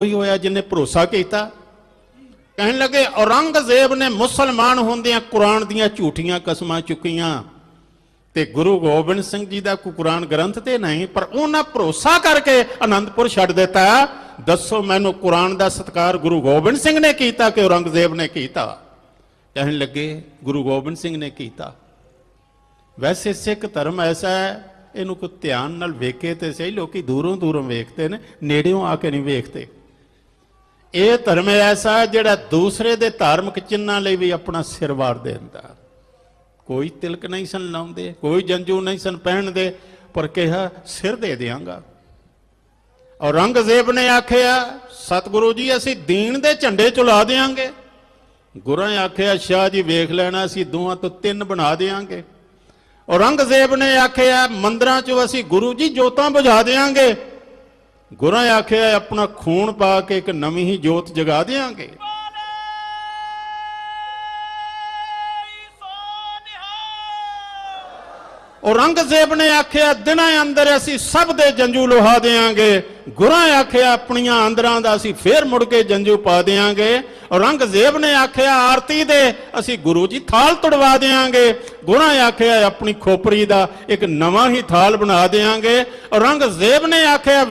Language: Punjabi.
ਕੋਈ ਹੋਇਆ ਜਿਨੇ ਭਰੋਸਾ ਕੀਤਾ। ਕਹਿਣ ਲੱਗੇ, ਔਰੰਗਜ਼ੇਬ ਨੇ ਮੁਸਲਮਾਨ ਹੁੰਦਿਆਂ ਕੁਰਾਨ ਦੀਆਂ ਝੂਠੀਆਂ ਕਸਮਾਂ ਚੁੱਕੀਆਂ। ਤੇ ਗੁਰੂ ਗੋਬਿੰਦ ਸਿੰਘ ਜੀ ਦਾ ਕੋਈ ਕੁਰਾਨ ਗ੍ਰੰਥ ਤੇ ਨਹੀਂ, ਪਰ ਉਹਨਾਂ ਭਰੋਸਾ ਕਰਕੇ ਆਨੰਦਪੁਰ ਛੱਡ ਦਿੱਤਾ। ਦੱਸੋ ਮੈਨੂੰ ਕੁਰਾਨ ਦਾ ਸਤਕਾਰ ਗੁਰੂ ਗੋਬਿੰਦ ਸਿੰਘ ਨੇ ਕੀਤਾ ਕਿ ਔਰੰਗਜ਼ੇਬ ਨੇ ਕੀਤਾ? ਕਹਿਣ ਲੱਗੇ, ਗੁਰੂ ਗੋਬਿੰਦ ਸਿੰਘ ਨੇ ਕੀਤਾ। ਵੈਸੇ ਸਿੱਖ ਧਰਮ ਐਸਾ ਹੈ, ਇਹਨੂੰ ਕੋਈ ਧਿਆਨ ਨਾਲ ਵੇਖੇ ਤੇ ਸਹੀ, ਲੋਕੀ ਦੂਰੋਂ ਦੂਰੋਂ ਵੇਖਦੇ ਨੇ, ਨੇੜਿਓਂ ਆ ਕੇ ਨਹੀਂ ਵੇਖਦੇ। ਇਹ ਧਰਮ ਐਸਾ ਜਿਹੜਾ ਦੂਸਰੇ ਦੇ ਧਾਰਮਿਕ ਚਿੰਨਾਂ ਲਈ ਵੀ ਆਪਣਾ ਸਿਰ ਵਾਰ ਦਿੰਦਾ। ਕੋਈ ਤਿਲਕ ਨਹੀਂ ਸਨ ਲਾਉਂਦੇ, ਕੋਈ ਜੰਜੂ ਨਹੀਂ ਸਨ ਪਹਿਨਦੇ, ਪਰ ਕਿਹਾ, ਸਿਰ ਦੇ ਦਿਆਂਗਾ। ਔਰੰਗਜ਼ੇਬ ਨੇ ਆਖਿਆ, ਸਤਿਗੁਰੂ ਜੀ, ਅਸੀਂ ਦੀਨ ਦੇ ਝੰਡੇ ਚੁਲਾ ਦੇਾਂਗੇ ਗੁਰਾਂ ਨੇ ਆਖਿਆ, ਸ਼ਾਹ ਜੀ, ਵੇਖ ਲੈਣਾ, ਅਸੀਂ ਦੋਹਾਂ ਤੋਂ ਤਿੰਨ ਬਣਾ ਦੇਾਂਗੇ ਔਰੰਗਜ਼ੇਬ ਨੇ ਆਖਿਆ, ਮੰਦਰਾਂ 'ਚੋਂ ਅਸੀਂ ਗੁਰੂ ਜੀ ਜੋਤਾਂ ਬੁਝਾ ਦੇਾਂਗੇ ਗੁਰਾਂ ਆਖਿਆ ਆਪਣਾ ਖੂਨ ਪਾ ਕੇ ਇੱਕ ਨਵੀਂ ਹੀ ਜੋਤ ਜਗਾ ਦੇਾਂਗੇ ਔਰੰਗਜ਼ੇਬ ਨੇ ਆਖਿਆ, ਦਿਨਾਂ ਅੰਦਰ ਅਸੀਂ ਸਭ ਦੇ ਜੰਜੂ ਲੋਹਾ ਦੇਾਂਗੇ ਗੁਰਾਂ ਆਖਿਆ, ਆਪਣੀਆਂ ਅੰਦਰਾਂ ਦਾ ਅਸੀਂ ਫੇਰ ਮੁੜ ਕੇ ਜੰਜੂ ਪਾ ਦੇਾਂਗੇ ਔਰੰਗਜ਼ੇਬ ਨੇ ਆਖਿਆ, ਆਰਤੀ ਦੇ ਅਸੀਂ ਗੁਰੂ ਜੀ ਥਾਲ ਤੁੜਵਾ ਦੇਾਂਗੇ ਗੁਰਾਂ ਨੇ ਆਖਿਆ, ਆਪਣੀ ਖੋਪਰੀ ਦਾ ਇੱਕ ਨਵਾਂ ਹੀ ਥਾਲ ਬਣਾ ਦੇਾਂਗੇ ਔਰੰਗਜ਼ੇਬ ਨੇ ਆਖਿਆ